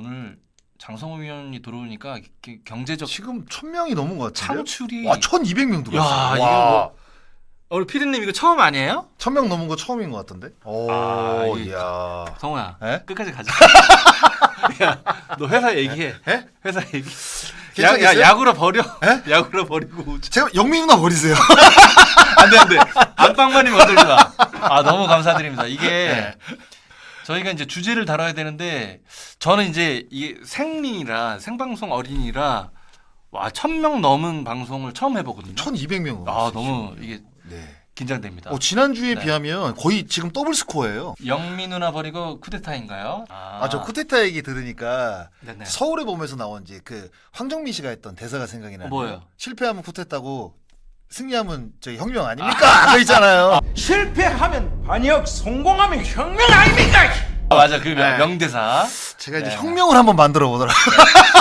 오늘 장성호 위원이 들어오니까 기- 경제적 지금 천 명이 넘은 것 같은데. 창출이 와, 1,200명 들어왔어. 야, 이거 뭐- 오늘 피디님 이거 처음 아니에요? 천명 넘은 거 처음인 것 같은데. 오, 아, 이게- 이야. 성호야 에? 끝까지 가자. 야, 너 회사 얘기해. 에? 회사 얘기. 야, 괜찮겠어요? 야, 야구로 버려. 에? 야구로 버리고. 제가 영민 누나 버리세요. 안 돼 안 돼. 안방만이 만들지 마. 아 너무 감사드립니다. 이게 네. 저희가 이제 주제를 다뤄야 되는데 저는 이제 이게 생리라 생방송 어린이라 와 천 명 넘은 방송을 처음 해보거든요. 1,200명. 아 너무 이게 네. 긴장됩니다. 어, 지난주에 네. 비하면 거의 지금 더블 스코어예요. 영미 누나 버리고 쿠데타인가요? 아, 저 쿠데타 얘기 들으니까 네네. 서울의 봄에서 나온 이제 그 황정민 씨가 했던 대사가 생각이 나네요. 어, 뭐예요? 실패하면 쿠데타고 승리하면 저희 혁명 아닙니까? 그거 있잖아요. 실패하면 반역, 성공하면 혁명 아닙니까? 아, 맞아 그 명- 네. 명대사. 제가 이제 네. 혁명을 한번 만들어 보더라고요.